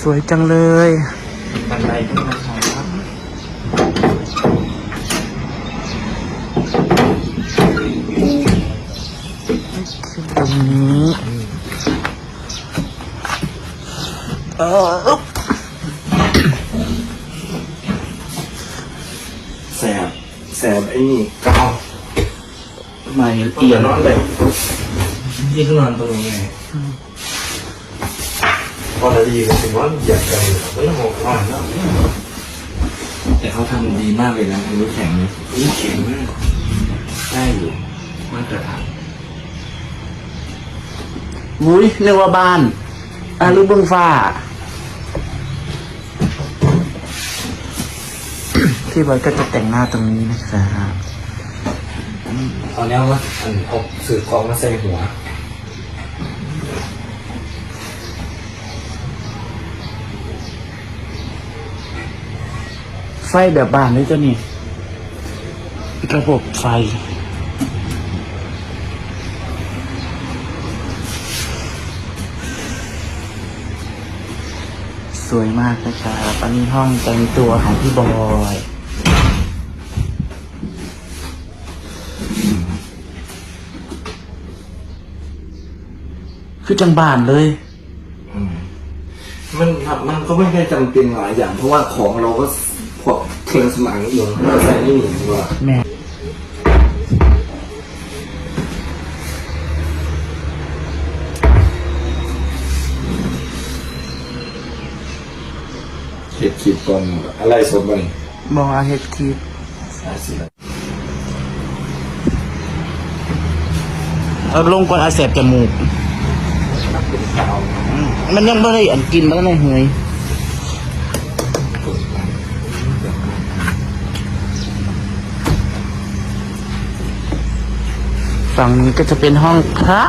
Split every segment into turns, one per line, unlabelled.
สวยจังเลย
บันไดขึ้นมาครับ
ตรงนี้เออ
แสบแสบไอ้นี่กาว
ไม่
เตียนอนเลยยี่ขึ้นนอนตรงนี้ไง พอนาดีก็ถึงว่าอยากใจไม่ต้องหกอ่อนแล้วแต่เขาทำดีมากเลยนะมือแข็งมือแข็งมากได้อยู่มาตรฐาน
วุ้ยนึกว่าบ้านอะลูกเบิ้งฟ้าพี่บอยก็จะแต่งหน้าตรงนี้นะครับ
ตอนนี้ว่าอันเอาสื่อกรองมาใส่หัว
ฟแบบบ้านเลยเจ้านี่ระบบไฟ สวยมากนะครับอันนี้ห้องแต่งตัวของพี่บอยคือจังบานเลย
อืมมันครับมันก็ไม่ได้จำเป็นหลายอย่าง เพราะว่าของเราก็ พวกเครื่องสมางอยู่เราใส่นี่หนีดีกว่า
แม่
เห็ดขีดก่อนอะไรสดบ้าง
บอเฮ็ดคลิป
ใช่สิ
เอาลงก่อนอาเสบจมูก
เป็นกาว
อืมมันยังไม่ได้อันกินมันก็เลยเฮย ฝั่งนี้ก็จะเป็นห้องพระ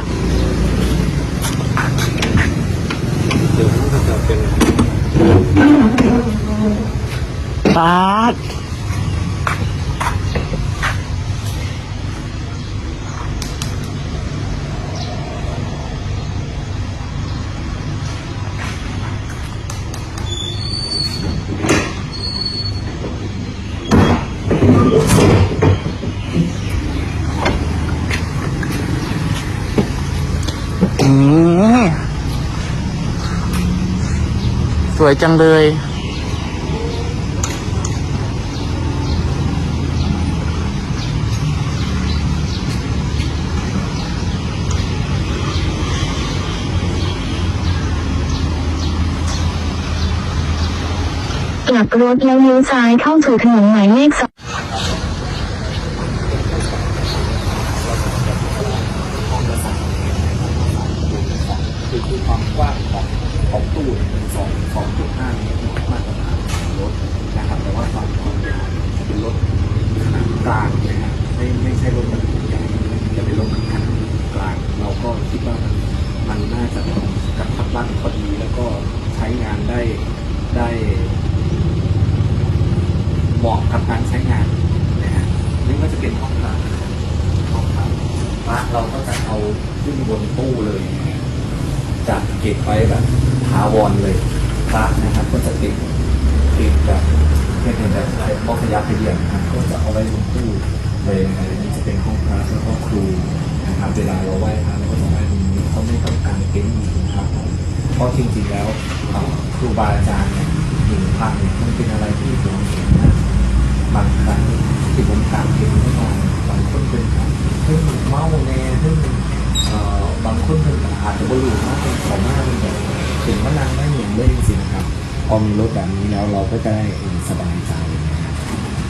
เดี๋ยวมันก็จะเป็น
ปาดอืม สวยจังเลย
กลับรถแล้วเลี้ยวซ้ายเข้าสู่ถนนหมายเลขสอง
คือคือความกว้างของของตู้เนี่ยเป็นสองสองจุดห้าเมตรมาตรฐานของรถนะครับแต่ว่าความความยาวเป็นรถขนาดกลางนะครับไม่ไม่ใช่รถบรรทุกใหญ่จะเป็นรถขนาดกลาง เราก็คิดว่ามันมันน่าจะกระทับรัดพอดีแล้วก็ใช้งาน ได้ได้เหมาะกับการใช้งานนะฮะนี่ก็จะเป็นห้องพักห้องพักพระเราก็จะเอาขึ้นบนตู้เลยจัดเก็บไว้แบบถาวรเลยพระนะครับ ก็จะติดติดแบบเป็นแบบบล็อกขยับไปเดียวนะครับก็จะเอาไว้บนตู้เลยนะครับอันนี้จะเป็นห้องพระแล้วก็ครูนะครับเวลาเราไหว้พระเราก็จะไหว้ตรงนี้เขาไม่ต้องการเป็นหญิงครับ เพราะจริงๆแล้วครูบาอาจารย์เนี่ยหญิงพระเนี่ยมันเป็นอะไรที่หวงเห็นนะบางครั้งที่ผมถามเห็นไม่มาบางคนเป็นครับเฮ้ยเมาแน่เฮ้ยเอ่อบางคนเป็นอาจจะบริสุทธิ์มากเป็นของมากเป็นแบบถึงว่านางไม่เหมือนเล่นจริงๆนะครับพอมีรถแบบนี้แล้วเราก็จะได้สบายใจนะครับ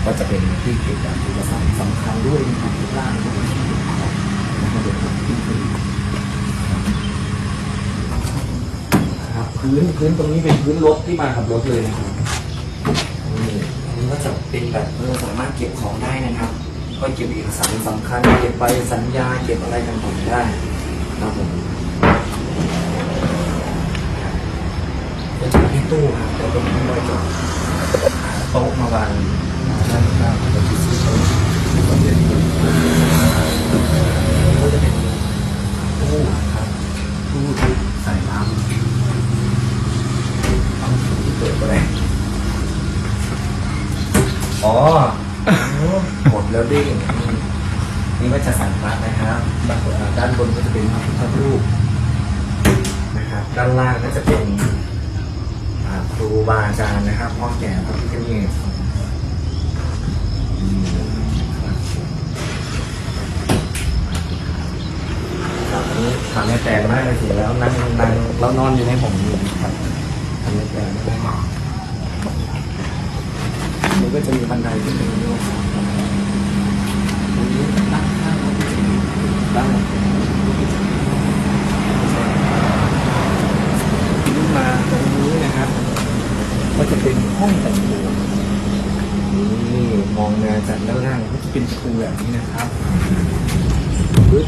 ก็จะเป็นที่เก็บแบบเอกสารสำคัญด้วยนะครับทุกด้านด้วยนะครับแล้วก็เดี๋ยวผมขึ้นไปอีกครับ พื้นพื้นตรงนี้เป็นพื้นรถที่มากับรถเลยนะครับนี่อันก็จะเป็นแบบเออสามารถเก็บของได้นะครับ ก็เก็บเอกสารสำคัญเก็บใบสัญญาเก็บอะไรต่างๆได้ครับผมก็จะที่ตู้ครับแต่ตรงนี้เราจะโต๊ะมาวางด้านข้างเราจะซื้อโต๊ะก็จะเป็นก็จะเป็นตู้ครับตู้ที่ใส่น้ำ อ๋อกดแล้วเด้งนี่นี่ก็จะสั่งพระนะครับด้านบนก็จะเป็นพระพุทธรูปนะครับ ด้านล่างก็จะเป็นครูบาอาจารย์นะครับพ่อแก่พระพิฆเนศอืมครับอันนี้ทำให้แปลงมากเลยทีแล้วนั่งนั่งแล้วนอนอยู่ในผมอยู่นะครับทำให้แปลงไม่ได้ มันก็จะมีบันไดขึ้นไปเรื่อยๆตรงนี้ด้านข้งก็จะมีด้านหลังขึ้นมาตรงนี้นะครับ ก็จะเป็นห้องแต่งตัวนี่มองมาจากด้านล่างก็จะเป็นประตูแบบนี้นะครับปึ๊บ